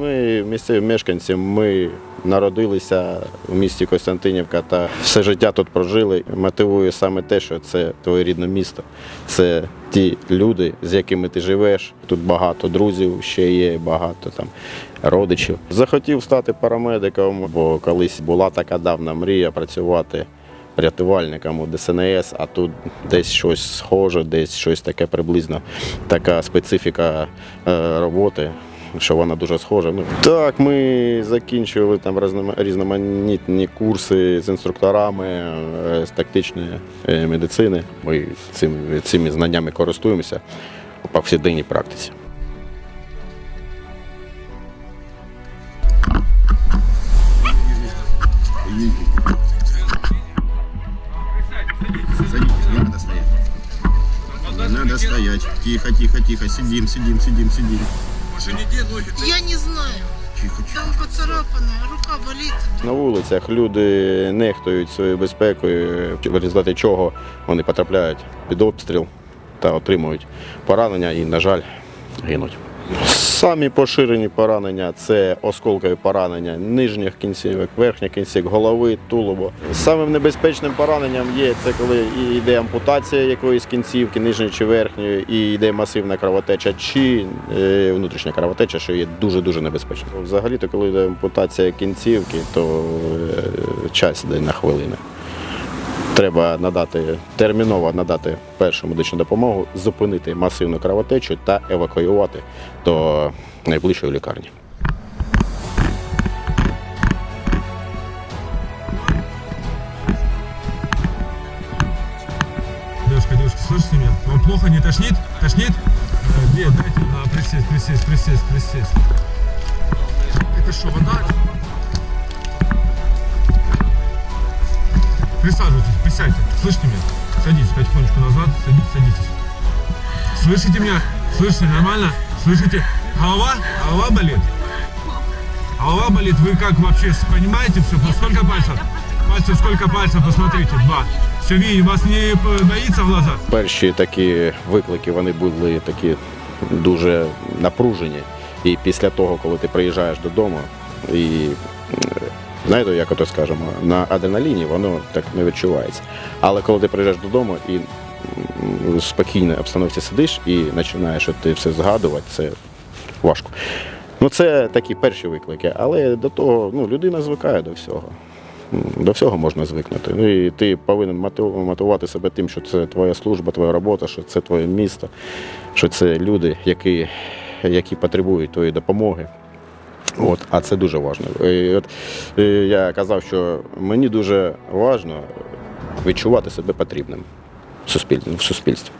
Ми місцеві мешканці, ми народилися в місті Костянтинівка та все життя тут прожили. Мотивує саме те, що це твоє рідне місто. Це ті люди, з якими ти живеш. Тут багато друзів ще є, багато там родичів. Захотів стати парамедиком, бо колись була така давна мрія працювати рятувальником у ДСНС, а тут десь щось схоже, десь щось таке приблизно, така специфіка е, роботи. Що вона дуже схожа. Ну так, ми закінчували там різноманітні курси з інструкторами е, з тактичної е, медицини. Ми цими, цими знаннями користуємося у повсякденній практиці. Надо стоять. Тихо, тихо, тихо. Сидим, сидим, сидим, сидим. Я не знаю. Тихо, тихо. Там поцарапана, рука болить. На вулицях люди нехтують своєю безпекою, в результаті чого вони потрапляють під обстріл та отримують поранення і, на жаль, гинуть. Самі поширені поранення це осколкові поранення нижніх кінцівок, верхніх кінцівок, голови, тулуба. Самим небезпечним пораненням є це коли і йде ампутація якоїсь кінцівки, нижньої чи верхньої, і йде масивна кровотеча, чи е, внутрішня кровотеча, що є дуже-дуже небезпечно. Взагалі-то, коли йде ампутація кінцівки, то е, час йде на хвилини. Треба надати терміново надати першу медичну допомогу, зупинити масивну кровотечу та евакуювати до найближчої лікарні. Девушка, девушка, слышите меня? Вам плохо, не тошнит? Тошнит? Э, Где? Дайте на присесть, присесть, присесть, присесть. Это что, вода? Присаживайтесь, присядьте. Слышите меня? Садитесь потихонечку назад, садитесь, садитесь. Слышите меня? Слышите, нормально? Слышите? Голова? Голова болит? Голова болит, вы как вообще понимаете все? Сколько пальцев? Пальцев, сколько пальцев? Посмотрите, два. Все видите, вас не боится в глаза? Перші такі виклики вони були такі дуже напружені. І після того, коли ти приїжджаєш додому, і е, знаєте, як ото скажемо, на адреналіні воно так не відчувається. Але коли ти приїжджаєш додому і в спокійній обстановці сидиш і починаєш ти все згадувати, це важко. Ну, це такі перші виклики, але до того ну, людина звикає до всього. До всього можна звикнути. Ну і ти повинен мотив- мотивувати себе тим, що це твоя служба, твоя робота, що це твоє місто, що це люди, які, які потребують твоєї допомоги. От, а це дуже важливо. І от, і я казав, що мені дуже важливо відчувати себе потрібним в суспільстві.